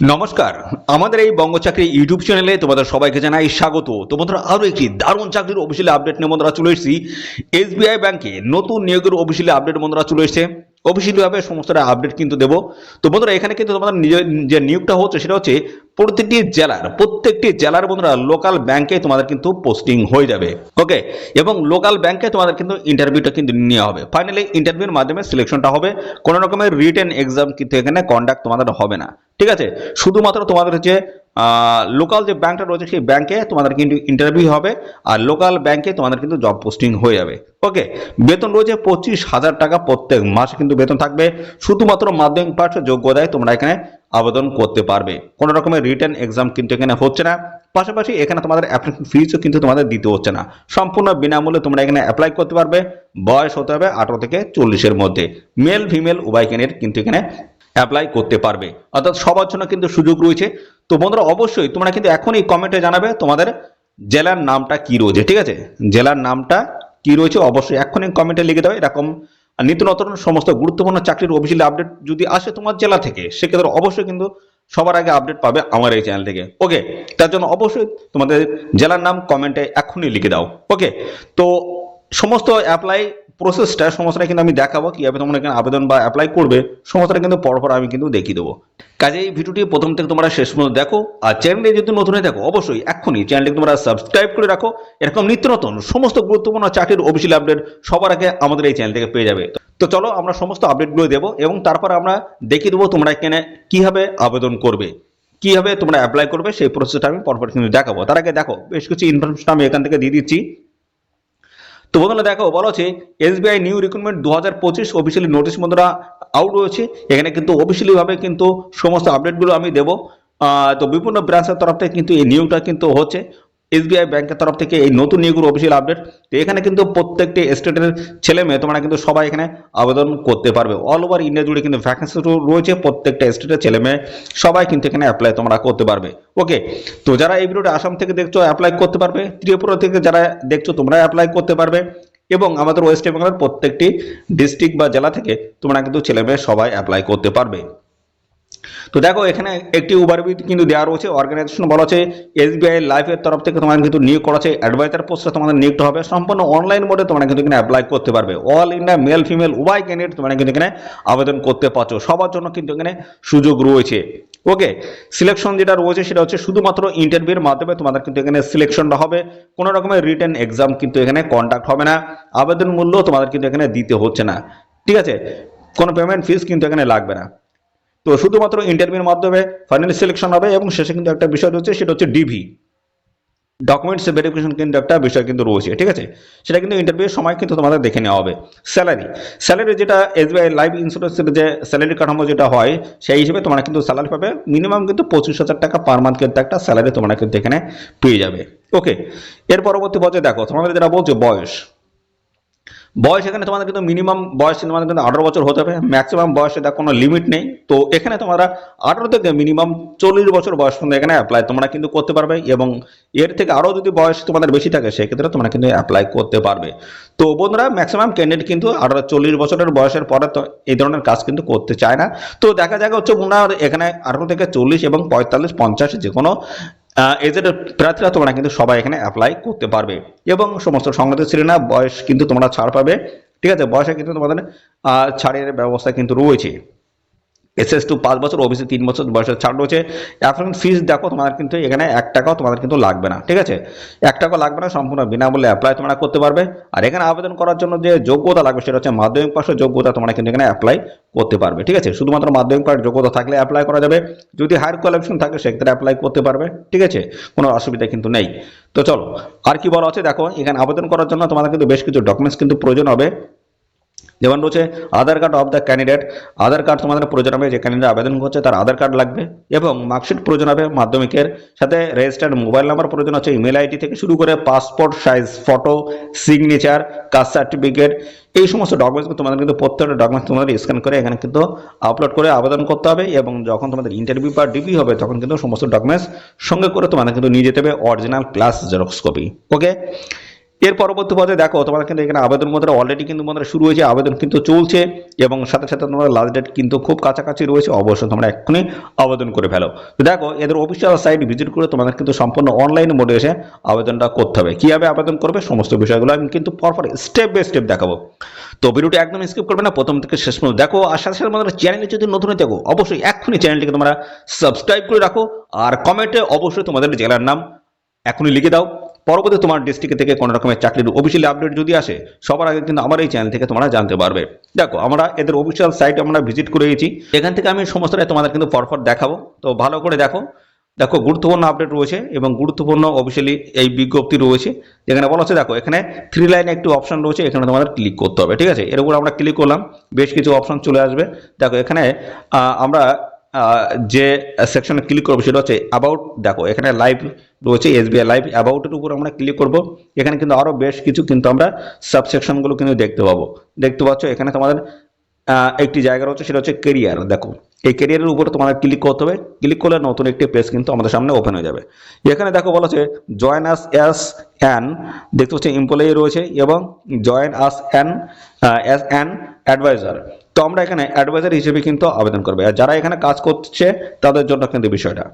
নমস্কার। আমাদের এই বঙ্গ চাকরি ইউটিউব চ্যানেলে তোমাদের সবাইকে জানাই স্বাগত। তোমাদের আরও একটি দারুণ চাকরির অফিসিয়ালি আপডেট নিয়ে বন্ধুরা চলে এসেছি। এসবিআই ব্যাংকে নতুন নিয়োগের অফিসিয়ালি আপডেট বন্ধুরা চলে এসেছে। অফিসিয়ালিভাবে সমস্তটা আপডেট কিন্তু দেবো। তো বন্ধুরা, এখানে কিন্তু তোমাদের নিজের, যে নিয়োগটা হচ্ছে সেটা হচ্ছে প্রতিটি জেলার, প্রত্যেকটি জেলার বন্ধুরা লোকাল ব্যাংকে তোমাদের কিন্তু পোস্টিং হয়ে যাবে। ওকে এবং লোকাল ব্যাংকে তোমাদের কিন্তু ইন্টারভিউটা কিন্তু নেওয়া হবে। ফাইনালি ইন্টারভিউর মাধ্যমে সিলেকশনটা হবে। কোনো রকমের রিটেন এক্সাম কিন্তু এখানে কন্ডাক্ট তোমাদের হবে না। ঠিক আছে? শুধুমাত্র তোমাদের হচ্ছে লোকাল যে ব্যাংকটা রয়েছে সেই ব্যাংকে তোমাদের কিন্তু ইন্টারভিউ হবে আর লোকাল ব্যাংকে তোমাদের কিন্তু জব পোস্টিং হয়ে যাবে। ওকে বেতন রয়েছে পঁচিশ হাজার টাকা প্রত্যেক মাসে কিন্তু বেতন থাকবে। শুধুমাত্র মাধ্যমিক পাঠ যোগ্যতায় তোমরা এখানে আবেদন করতে পারবে। কোনো রকমের রিটার্ন এক্সাম কিন্তু এখানে হচ্ছে না। পাশাপাশি এখানে তোমাদের অ্যাপ্লিকেশন ফিজও কিন্তু তোমাদের দিতে হচ্ছে না। সম্পূর্ণ বিনামূল্যে তোমরা এখানে অ্যাপ্লাই করতে পারবে। বয়স হতে হবে আঠারো থেকে চল্লিশের মধ্যে। মেল ফিমেল উভয় কিন্তু এখানে অ্যাপ্লাই করতে পারবে। অর্থাৎ সবার জন্য কিন্তু সুযোগ রয়েছে। তো বন্ধুরা, অবশ্যই তোমরা কিন্তু এখনই কমেন্টে জানাবে তোমাদের জেলার নামটা কি রয়েছে, ঠিক আছে? জেলার নামটা কি রয়েছে, অবশ্যই এখনই কমেন্টে লিখে দেবে এরকম নিত্য নতুন সমস্ত গুরুত্বপূর্ণ চাকরির অফিসিয়াল আপডেট যদি আসে তোমার জেলা থেকে, সেক্ষেত্রে অবশ্যই কিন্তু সবার আগে আপডেট পাবে আমার এই চ্যানেল থেকে। ওকে তার জন্য অবশ্যই তোমাদের জেলার নাম কমেন্টে এখনই লিখে দাও। ওকে তো সমস্ত অ্যাপ্লাই প্রসেসটা সমস্তটা কিন্তু আমি দেখাবো, কীভাবে তোমরা এখানে আবেদন বা অ্যাপ্লাই করবে, সমস্তটা কিন্তু পরপর আমি কিন্তু দেখিয়ে দেবো। কাজে এই ভিডিওটি প্রথম থেকে তোমরা শেষ পর্যন্ত দেখো, আর চ্যানেলে যদি নতুন হয়ে দেখো অবশ্যই এক্ষুনি চ্যানেলটি তোমরা সাবস্ক্রাইব করে রাখো। এরকম নিত্য নতুন, সমস্ত গুরুত্বপূর্ণ চাকরির অফিসিয়াল আপডেট সবার আগে আমাদের এই চ্যানেল থেকে পেয়ে যাবে। তো চলো আমরা সমস্ত আপডেটগুলো দেবো এবং তারপর আমরা দেখিয়ে দেবো তোমরা এখানে কীভাবে আবেদন করবে, কীভাবে তোমরা অ্যাপ্লাই করবে, সেই প্রসেসটা আমি পরপর কিন্তু দেখাবো। তার আগে দেখো, বেশ কিছু ইনফরমেশন আমি এখান থেকে দিয়ে দিচ্ছি। তো বন্ধুরা দেখো, বলা হচ্ছে এসবিআই নিউ রিক্রুটমেন্ট দু হাজার পঁচিশ অফিসিয়ালি নোটিশ বন্ধুরা আউট রয়েছে। এখানে কিন্তু অফিসিয়ালি ভাবে কিন্তু সমস্ত আপডেটগুলো আমি দেবো। তো বিভিন্ন ব্রাঞ্চের তরফ থেকে কিন্তু এই নিয়োগটা কিন্তু হচ্ছে। এসবিআই ব্যাংকের তরফ থেকে এই নতুন নিয়োগের অফিসিয়াল আপডেট তো এখানে কিন্তু প্রত্যেকটি স্টেটের ছেলে মেয়ে তোমরা কিন্তু সবাই এখানে আবেদন করতে পারবে। অল ওভার ইন্ডিয়া জুড়ে কিন্তু ভ্যাকেন্সি রয়েছে, প্রত্যেকটা স্টেটের ছেলে মেয়ে সবাই কিন্তু এখানে অ্যাপ্লাই তোমরা করতে পারবে। ওকে তো যারা এই ভিডিওটা আসাম থেকে দেখছ অ্যাপ্লাই করতে পারবে। ত্রিপুরা থেকে যারা দেখছ, তোমরা অ্যাপ্লাই করতে পারবে। এবং আমাদের ওয়েস্ট বেঙ্গলের প্রত্যেকটি ডিস্ট্রিক্ট বা জেলা থেকে তোমরা কিন্তু ছেলে মেয়ে সবাই অ্যাপ্লাই করতে পারবে। তো দেখো, এখানে একটি ওভারভিউ কিন্তু দেওয়া রয়েছে। অর্গানাইজেশন বলা হচ্ছে এসবিআই লাইফের তরফ থেকে তোমাদের কিন্তু নিয়োগ করা আছে অ্যাডভাইজার পোস্টে তোমাদের নিয়োগটা হবে। সম্পূর্ণ অনলাইন মোডে তোমরা কিন্তু এখানে অ্যাপ্লাই করতে পারবে। অল ইন্ডিয়া মেল ফিমেল উভয় ক্যান্ডিডেট তোমরা কিন্তু এখানে আবেদন করতে পারছ। সবার জন্য কিন্তু এখানে সুযোগ রয়েছে। ওকে সিলেকশন যেটা রয়েছে সেটা হচ্ছে শুধুমাত্র ইন্টারভিউর মাধ্যমে তোমাদের কিন্তু এখানে সিলেকশনটা হবে। কোনো রকমের রিটার্ন এক্সাম কিন্তু এখানে কন্ডাক্ট হবে না। আবেদন মূল্য তোমাদের কিন্তু এখানে দিতে হচ্ছে না। ঠিক আছে? কোনো পেমেন্ট ফিস কিন্তু এখানে লাগবে না। তো শুধুমাত্র ইন্টারভিউর মাধ্যমে ফাইনাল সিলেকশন হবে এবং শেষে কিন্তু একটা বিষয় রয়েছে, সেটা হচ্ছে ডিভি ডকুমেন্টস ভেরিফিকেশন কিন্তু একটা বিষয় কিন্তু রয়েছে, ঠিক আছে? সেটা কিন্তু ইন্টারভিউর সময় কিন্তু তোমাদের দেখে নেওয়া হবে। স্যালারি স্যালারি যেটা এসবিআই লাইফ ইন্স্যুরেন্সের যে স্যালারি কাঠামো যেটা হয়, সেই হিসেবে তোমরা কিন্তু স্যালারি পাবে। মিনিমাম কিন্তু পঁচিশ হাজার টাকা পার মান্থ কিন্তু একটা স্যালারি তোমরা কিন্তু এখানে পেয়ে যাবে। ওকে এর পরবর্তী পর্যায়ে দেখো, তোমাদের যেটা বলছে বয়স। বয়স এখানে তোমাদের কিন্তু মিনিমাম বয়স তোমাদের কিন্তু আঠারো বছর হতে হবে। ম্যাক্সিমাম বয়সে দেখ কোনো লিমিট নেই। তো এখানে তোমরা আঠারো থেকে মিনিমাম চল্লিশ বছর বয়স পর্যন্ত এখানে অ্যাপ্লাই তোমরা কিন্তু করতে পারবে এবং এর থেকে আরও যদি বয়স তোমাদের বেশি থাকে, সেক্ষেত্রে তোমরা কিন্তু অ্যাপ্লাই করতে পারবে। তো বন্ধুরা ম্যাক্সিমাম ক্যান্ডিডেট কিন্তু আঠারো চল্লিশ বছরের বয়সের পরে তো এই ধরনের কাজ কিন্তু করতে চায় না। তো দেখা যাক হচ্ছে ওনার এখানে আঠারো থেকে চল্লিশ এবং পঁয়তাল্লিশ, পঞ্চাশ যে কোনো এজের প্রার্থীরা তোমরা কিন্তু সবাই এখানে অ্যাপ্লাই করতে পারবে। এবং সমস্ত সংগঠন শ্রেণি বয়স কিন্তু তোমরা ছাড় পাবে। ঠিক আছে, বয়সে কিন্তু তোমাদের ছাড়ের ব্যবস্থা কিন্তু রয়েছে। এসএস টু পাঁচ বছর ওবিসি তিন বছর বয়সের ছাড় রয়েছে। এখন ফিস দেখো, তোমাদের কিন্তু এখানে এক টাকাও তোমাদের কিন্তু লাগবে না। ঠিক আছে, এক টাকা লাগবে না, সম্পূর্ণ বিনামূল্যে অ্যাপ্লাই তোমরা করতে পারবে। আর এখানে আবেদন করার জন্য যে যোগ্যতা লাগবে, সেটা হচ্ছে মাধ্যমিক পাশের যোগ্যতা তোমরা কিন্তু এখানে অ্যাপ্লাই করতে পারবে, ঠিক আছে? শুধুমাত্র মাধ্যমিক পাঠ যোগ্যতা থাকলে অ্যাপ্লাই করা যাবে। যদি হায়ার কোয়ালিফিকেশন থাকে, সেক্ষেত্রে অ্যাপ্লাই করতে পারবে, ঠিক আছে? কোনো অসুবিধা কিন্তু নেই। তো চলো, আর কি বলা আছে? দেখো, এখানে আবেদন করার জন্য তোমাদের কিন্তু বেশ কিছু ডকুমেন্টস কিন্তু প্রয়োজন হবে। যেমন রয়েছে Aadhaar card of the candidate Aadhaar card তোমাদের প্রয়োজন হবে যে ক্যান্ডিডেট আবেদন করছে তার আধার কার্ড লাগবে এবং মার্কশিট প্রয়োজন হবে মাধ্যমিকের। সাথে রেজিস্টার্ড মোবাইল নাম্বার প্রয়োজন হচ্ছে ইমেল আইডি থেকে শুরু করে passport size photo signature caste certificate এই সমস্ত ডকুমেন্টস তোমাদের কিন্তু প্রত্যেকটা ডকুমেন্টস তোমাদের স্ক্যান করে এখানে কিন্তু আপলোড করে আবেদন করতে হবে এবং যখন তোমাদের ইন্টারভিউ বা ডিপি হবে তখন কিন্তু সমস্ত ডকুমেন্টস সঙ্গে করে তোমাদের কিন্তু নিয়ে যেতে হবে original class xerox copy okay এর পরবর্তী পর্যায়ে দেখো, তোমাদের কিন্তু এখানে আবেদন মধ্যে অলরেডি কিন্তু তোমাদের শুরু হয়েছে, আবেদন কিন্তু চলছে এবং সাথে সাথে তোমাদের লাস্ট ডেট কিন্তু খুব কাছাকাছি রয়েছে, অবশ্যই তোমরা এক্ষুনি আবেদন করে ফেলো। তো দেখো, এদের অফিসিয়াল সাইট ভিজিট করে তোমাদের কিন্তু সম্পূর্ণ অনলাইন মোডে এসে আবেদনটা করতে হবে। কীভাবে আবেদন করবে, সমস্ত বিষয়গুলো আমি কিন্তু পরপর স্টেপ বাই স্টেপ দেখাবো। তো ভিডিওটি একদম স্কিপ করবে না, প্রথম থেকে শেষ পর্যন্ত দেখো, আর সাথে সাথে আমাদের চ্যানেলে যদি নতুন থাকো, অবশ্যই এক্ষুনি চ্যানেলটিকে তোমরা সাবস্ক্রাইব করে রাখো, আর কমেন্টে অবশ্যই তোমাদের জেলার নাম এখনই লিখে দাও। পরবর্তী তোমার ডিস্ট্রিক্ট থেকে কোনো রকমের চাকরির অফিসিয়াল আপডেট যদি আসে, সবার আগে কিন্তু আমার এই চ্যানেল থেকে তোমরা জানতে পারবে। দেখো, আমরা এদের অফিসিয়াল সাইট আমরা ভিজিট করে গেছি এখান থেকে আমি সমস্তটাই তোমাদের কিন্তু পরপর দেখাবো। তো ভালো করে দেখো দেখো গুরুত্বপূর্ণ আপডেট রয়েছে এবং গুরুত্বপূর্ণ অফিসিয়ালি এই বিজ্ঞপ্তি রয়েছে। যেখানে বলা হচ্ছে, দেখো, এখানে থ্রি লাইনে একটি অপশন রয়েছে, এখানে তোমাদের ক্লিক করতে হবে, ঠিক আছে? এর উপর আমরা ক্লিক করলাম, বেশ কিছু অপশন চলে আসবে। দেখো, এখানে আমরা যে সেকশনে ক্লিক করব, সেটা হচ্ছে অ্যাবাউট দেখো, এখানে লাইভ রয়েছে এসবিআই লাইভ অ্যাবাউটের উপর আমরা ক্লিক করব। এখানে কিন্তু আরও বেশ কিছু কিন্তু আমরা সাবসেকশনগুলো কিন্তু দেখতে পাবো। দেখতে পাচ্ছ, এখানে তোমাদের একটি জায়গা রয়েছে, সেটা হচ্ছে কেরিয়ার দেখো, এই কেরিয়ারের উপরে তোমাদের ক্লিক করতে হবে। ক্লিক করলে নতুন একটি পেজ কিন্তু আমাদের সামনে ওপেন হয়ে যাবে। এখানে দেখো বলা হচ্ছে জয়েন আস অ্যাস অ্যান দেখতে পাচ্ছি এমপ্লয়ি রয়েছে এবং join us an as an advisor তো আমরা এখানে অ্যাডভাইজার হিসেবে কিন্তু আবেদন করবে। আর যারা এখানে কাজ করছে, তাদের জন্য কিন্তু বিষয়টা।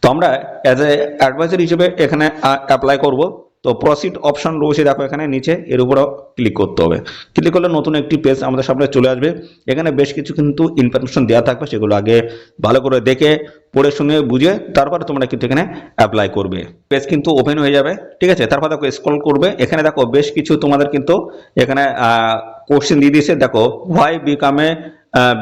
তো আমরা অ্যাজ এ অ্যাডভাইজার হিসেবে এখানে অ্যাপ্লাই করব। তো প্রসিড অপশন রয়েছে দেখো এখানে, নিচে। এর উপরও ক্লিক করতে হবে। ক্লিক করলে নতুন একটি পেজ আমাদের সামনে চলে আসবে। এখানে বেশ কিছু কিন্তু ইনফরমেশন দেওয়া থাকবে, সেগুলো আগে ভালো করে দেখে, পড়ে শুনে, বুঝে, তারপরে তোমরা কিন্তু এখানে অ্যাপ্লাই করবে। পেজ কিন্তু ওপেন হয়ে যাবে, ঠিক আছে? তারপর দেখো স্ক্রল করবে। এখানে দেখো, বেশ কিছু তোমাদের কিন্তু এখানে কোশ্চেন দিয়ে দিয়েছে, দেখো why become a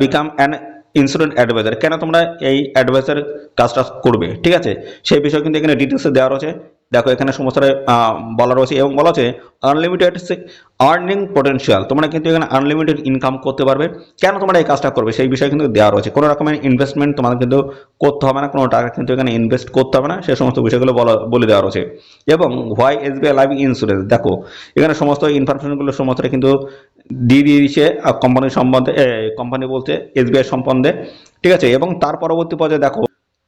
become an insurance advisor কেন তোমরা এই অ্যাডভাইজার কাজটা করবে? ঠিক আছে? সেই বিষয় কিন্তু এখানে ডিটেলসে দেওয়া রয়েছে। দেখো, এখানে সমস্ত বলা রয়েছে এবং বলা হচ্ছে আনলিমিটেড আর্নিং পটেনশিয়াল তোমরা কিন্তু এখানে আনলিমিটেড ইনকাম করতে পারবে। কেন তোমরা এই কাজটা করবে? সেই বিষয়ে কিন্তু দেওয়া রয়েছে। কোনো রকমের ইনভেস্টমেন্ট তোমাদের কিন্তু করতে হবে না, কোনো টাকা কিন্তু এখানে ইনভেস্ট করতে হবে না সেই সমস্ত বিষয়গুলো বলা, বলে দেওয়া রয়েছে। এবং হোয়াই এসবিআই লাইফ ইন্স্যুরেন্স দেখো, এখানে সমস্ত ইনফরমেশনগুলো সমস্ত কিন্তু দিয়ে কোম্পানির সম্বন্ধে কোম্পানি বলতে এসবিআই সম্বন্ধে, ঠিক আছে? এবং তার পরবর্তী পর্যায়ে দেখো,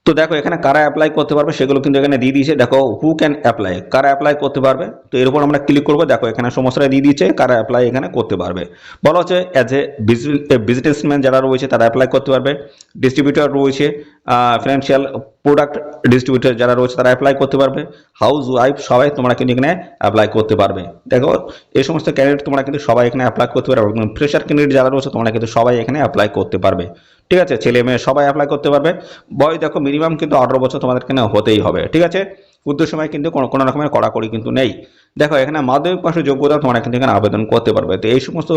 তো দেখো এখানে কারা অ্যাপ্লাই করতে পারবে সেগুলো কিন্তু এখানে দিয়ে দিয়েছে, দেখো হু ক্যান অ্যাপ্লাই কারা অ্যাপ্লাই করতে পারবে? তো এর উপর আমরা ক্লিক করব, দেখো এখানে সমস্তটা দিয়ে দিয়েছে, কারা অ্যাপ্লাই এখানে করতে পারবে। বলা হচ্ছে অ্যাজ এ বিজনেসম্যান যারা রয়েছে তারা অ্যাপ্লাই করতে পারবে ডিস্ট্রিবিউটর রয়েছে ফিনান্সিয়াল প্রোডাক্ট ডিস্ট্রিবিউটর যারা রয়েছে তারা অ্যাপ্লাই করতে পারবে। হাউস ওয়াইফ সবাই তোমরা কিন্তু এখানে অ্যাপ্লাই করতে পারবে। দেখো, এই সমস্ত ক্যান্ডিডেট তোমরা কিন্তু সবাই এখানে অ্যাপ্লাই করতে পারবে এবং ফ্রেশার ক্যান্ডিডেট যারা রয়েছে তোমরা কিন্তু সবাই এখানে অ্যাপ্লাই করতে পারবে। ঠিক আছে? ছেলে মেয়ে সবাই অ্যাপ্লাই করতে পারবে। বয়স দেখো মিনিমাম কিন্তু আঠারো বছর তোমাদের এখানে হতেই হবে। ঠিক আছে? সময় কিন্তু কোনো কোনো রকমের কড়াকড়ি কিন্তু নেই। দেখো, এখানে মাধ্যমিক পাশের যোগ্যতা তোমরা কিন্তু এখানে আবেদন করতে পারবে। তো এই সমস্ত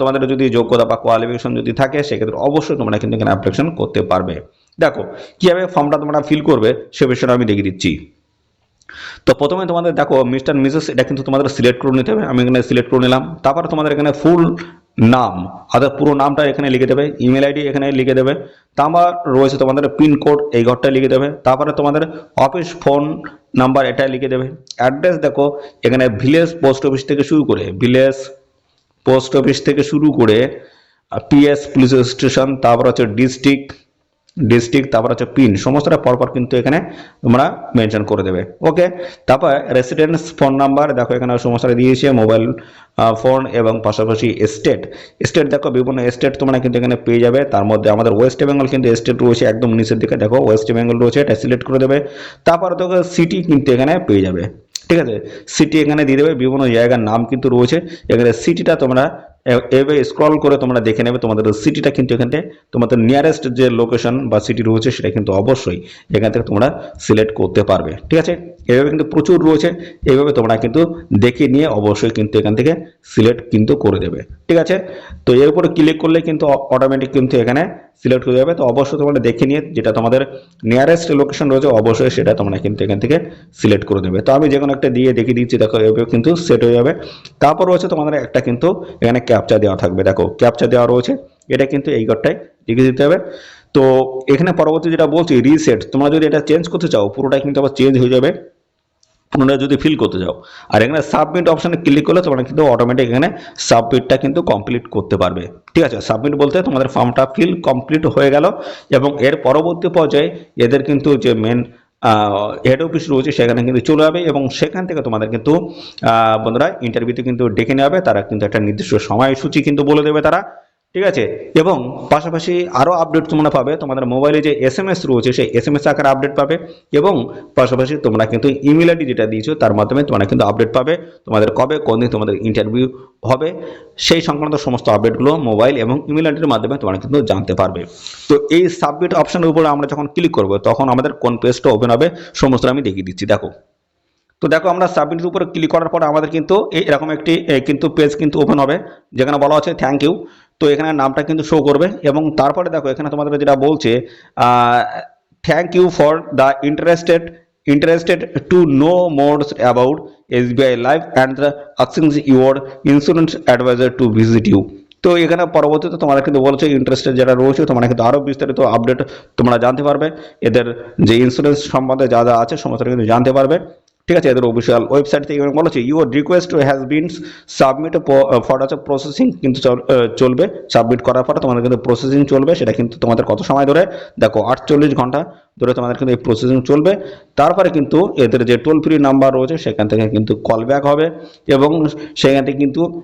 তোমাদের যদি যোগ্যতা বা কোয়ালিফিকেশন যদি থাকে, সেক্ষেত্রে অবশ্যই তোমরা কিন্তু এখানে অ্যাপ্লিকেশন করতে পারবে। দেখো, কীভাবে ফর্মটা তোমরা ফিল করবে সে বিষয়টা আমি দেখিয়ে দিচ্ছি। তো প্রথমে তোমাদের দেখো মিস্টার মিসেস এটা কিন্তু তোমাদের সিলেক্ট করে নিতে হবে। আমি এখানে সিলেক্ট করে নিলাম। তারপরে তোমাদের এখানে ফুল নাম অর্থাৎ পুরো নামটা এখানে লিখে দেবে ইমেল আইডি এখানে লিখে দেবে। তারপর রয়েছে তোমাদের পিনকোড এই ঘরটা লিখে দেবে। তারপরে তোমাদের অফিস ফোন নাম্বার এটা লিখে দেবে। অ্যাড্রেস দেখো, এখানে ভিলেজ পোস্ট অফিস থেকে শুরু করে ভিলেজ পোস্ট অফিস থেকে শুরু করে পিএস পুলিশ স্টেশন তারপর হচ্ছে ডিস্ট্রিক্ট ডিস্ট্রিক্ট তারপর হচ্ছে পিন সমস্তটা পরপর কিন্তু এখানে তোমরা মেনশন করে দেবে। ওকে তারপর রেসিডেন্স ফোন নাম্বার দেখো এখানে সমস্যাটা দিয়েছে মোবাইল ফোন এবং পাশাপাশি স্টেট স্টেট দেখো, বিভিন্ন স্টেট তোমরা কিন্তু এখানে পেয়ে যাবে। তার মধ্যে আমাদের ওয়েস্ট বেঙ্গল কিন্তু স্টেট রয়েছে একদম নিচের দিকে। দেখো ওয়েস্ট বেঙ্গল রয়েছে, এটা সিলেক্ট করে দেবে। তারপর দেখো সিটি কিন্তু এখানে পেয়ে যাবে। ঠিক আছে? সিটি এখানে দিয়ে দেবে, বিভিন্ন জায়গার নাম কিন্তু রয়েছে। এখানে সিটিটা তোমরা এভাবে স্ক্রল করে তোমরা দেখে নেবে তোমাদের সিটিটা কিন্তু এখানে তোমাদের নিয়ারেস্ট যে লোকেশন বা সিটি রয়েছে সেটা কিন্তু অবশ্যই এখান থেকে তোমরা সিলেক্ট করতে পারবে। ঠিক আছে? এভাবে কিন্তু প্রচুর রয়েছে এইভাবে তোমরা কিন্তু দেখে নিয়ে অবশ্যই কিন্তু এখান থেকে সিলেক্ট কিন্তু করে দেবে। ঠিক আছে? তো এর উপরে ক্লিক করলে কিন্তু অটোমেটিক কিন্তু এখানে সিলেক্ট হয়ে যাবে। তো অবশ্যই তোমরা দেখে নিয়ে যেটা তোমাদের নিয়ারেস্ট লোকেশন রয়েছে অবশ্যই সেটা তোমরা কিন্তু এখান থেকে সিলেক্ট করে দেবে। তো আমি যে কোনো একটা দিয়ে দেখিয়ে দিচ্ছি, দেখো এভাবে কিন্তু সেট হয়ে যাবে। তারপর রয়েছে তোমাদের একটা কিন্তু এখানে ক্যাপচা দেওয়া থাকবে। দেখো ক্যাপচা দেওয়া রয়েছে। এটা কিন্তু এই ঘরটায় লিখে দিতে হবে। তো এখানে পরবর্তী যেটা বলছি রিসেট তোমরা যদি এটা চেঞ্জ করতে চাও, পুরোটাই কিন্তু আবার চেঞ্জ হয়ে যাবে। পুনরায় যদি ফিল করতে চাও। আর এখানে সাবমিট অপশানে ক্লিক করলে তোমরা কিন্তু অটোমেটিক এখানে সাবমিটটা কিন্তু কমপ্লিট করতে পারবে। ঠিক আছে? সাবমিট বলতে তোমাদের ফর্মটা ফিল কমপ্লিট হয়ে গেল। এবং এর পরবর্তী পর্যায়ে এদের কিন্তু যে মেন হেড অফিস রয়েছে, সেখানে কিন্তু চলে যাবে এবং সেখান থেকে তোমাদের কিন্তু বন্ধুরা ইন্টারভিউতে কিন্তু ডেকে নেওয়া হবে। তারা কিন্তু একটা নির্দিষ্ট সময়সূচি কিন্তু বলে দেবে তারা। ঠিক আছে? এবং পাশাপাশি আরও আপডেট তোমরা পাবে, তোমাদের মোবাইলে যে এস এম এস রয়েছে, সেই এস এম এস আকারে আপডেট পাবে এবং পাশাপাশি তোমরা কিন্তু ইমেল আইডি যেটা দিয়েছ, তার মাধ্যমে তোমরা কিন্তু আপডেট পাবে তোমাদের কবে, কোন দিন তোমাদের ইন্টারভিউ হবে, সেই সংক্রান্ত সমস্ত আপডেটগুলো মোবাইল এবং ইমেল আইডির মাধ্যমে তোমরা কিন্তু জানতে পারবে। তো এই সাবমিট অপশনের উপরে আমরা যখন ক্লিক করব, তখন আমাদের কোন পেজটা ওপেন হবে, সমস্ত আমি দেখিয়ে দিচ্ছি, দেখো। তো দেখো আমরা সাবমিটের উপরে ক্লিক করার পরে আমাদের কিন্তু এরকম একটি কিন্তু পেজ কিন্তু ওপেন হবে, যেখানে বলা আছে থ্যাংক ইউ তো এখানে নামটা কিন্তু শো করবে এবং তারপরে দেখো, এখানে তোমাদের যেটা বলছে thank you for the interested interested to know more about S B I life and the আক্সিং your insurance advisor to visit you তো এখানে পরবর্তীতে তোমরা কিন্তু বলছো ইন্টারেস্টেড যারা রয়েছে, তোমরা কিন্তু আরও বিস্তারিত আপডেট তোমরা জানতে পারবে। এদের যে ইন্স্যুরেন্স সম্বন্ধে যা যা আছে, সমস্ত কিন্তু জানতে পারবে। ঠিক আছে, এদের অফিসিয়াল ওয়েবসাইট থেকে বলেছে your request has been submit for হচ্ছে প্রসেসিং কিন্তু চল- চলবে। সাবমিট করার পরে তোমাদের কিন্তু প্রসেসিং চলবে, সেটা কিন্তু তোমাদের কত সময় ধরে? দেখো, আটচল্লিশ ঘণ্টা ধরে তোমাদের কিন্তু এই প্রসেসিং চলবে। তারপরে কিন্তু এদের যে টোল ফ্রি নাম্বার রয়েছে, সেখান থেকে কিন্তু কল ব্যাক হবে এবং সেখান থেকে কিন্তু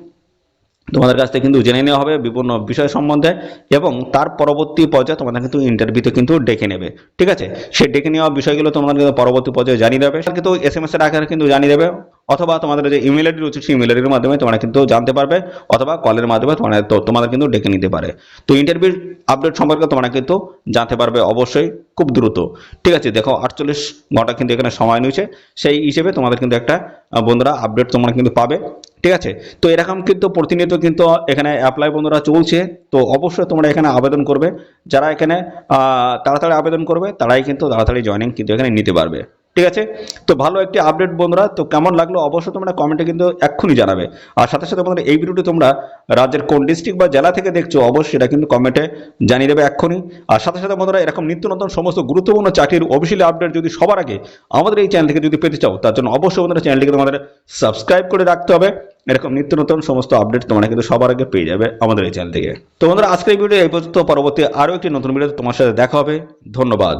তোমাদের কাছ থেকে কিন্তু জেনে নেওয়া হবে বিভিন্ন বিষয় সম্বন্ধে এবং তার পরবর্তী পর্যায়ে তোমাদের কিন্তু ইন্টারভিউতে কিন্তু ডেকে নেবে, ঠিক আছে? সেই ডেকে নেওয়া বিষয়গুলো তোমাদের কিন্তু পরবর্তী পর্যায়ে জানিয়ে দেবে। কিন্তু এস এম এস এর আকারে কিন্তু জানিয়ে দেবে, অথবা তোমাদের যে ইমেল আইডি রয়েছে, সেই ইমেল আইডির মাধ্যমে তোমরা কিন্তু জানতে পারবে, অথবা কলের মাধ্যমে তোমরা তো, তোমাদের কিন্তু ডেকে নিতে পারে। তো ইন্টারভিউ আপডেট সম্পর্কে তোমরা কিন্তু জানতে পারবে অবশ্যই খুব দ্রুত। ঠিক আছে, দেখো আটচল্লিশ ঘণ্টা কিন্তু এখানে সময় নিয়েছে। সেই হিসেবে তোমাদের কিন্তু একটা বন্ধুরা আপডেট তোমরা কিন্তু পাবে। ঠিক আছে? তো এরকম কিন্তু প্রতিনিয়ত কিন্তু এখানে অ্যাপ্লাই বন্ধুরা চলছে। তো অবশ্যই তোমরা এখানে আবেদন করবে। যারা এখানে তাড়াতাড়ি আবেদন করবে, তারাই কিন্তু তাড়াতাড়ি জয়নিং কিন্তু এখানে নিতে পারবে। ঠিক আছে? তো ভালো একটি আপডেট বন্ধুরা, তো কেমন লাগল অবশ্যই তোমরা কমেন্টে কিন্তু এক্ষুনি জানাবে। আর সাথে সাথে বন্ধুরা, এই ভিডিওটি তোমরা রাজ্যের কোন ডিস্ট্রিক্ট বা জেলা থেকে দেখছ, অবশ্যই এটা কিন্তু কমেন্টে জানিয়ে দেবে এক্ষুনি। আর সাথে সাথে বন্ধুরা, এরকম নিত্য নতুন সমস্ত গুরুত্বপূর্ণ চাকরির অফিসিয়ালি আপডেট যদি সবার আগে আমাদের এই চ্যানেল থেকে যদি পেতে চাও, তার জন্য অবশ্যই বন্ধুরা চ্যানেলটিকে তোমাদের সাবস্ক্রাইব করে রাখতে হবে। এরকম নিত্য নতুন সমস্ত আপডেট তোমরা কিন্তু সবার আগে পেয়ে যাবে আমাদের এই চ্যানেল থেকে। তো বন্ধুরা, আজকের ভিডিও এই পর্যন্ত, পরবর্তী আরও একটি নতুন ভিডিও তোমার সাথে দেখা হবে। ধন্যবাদ।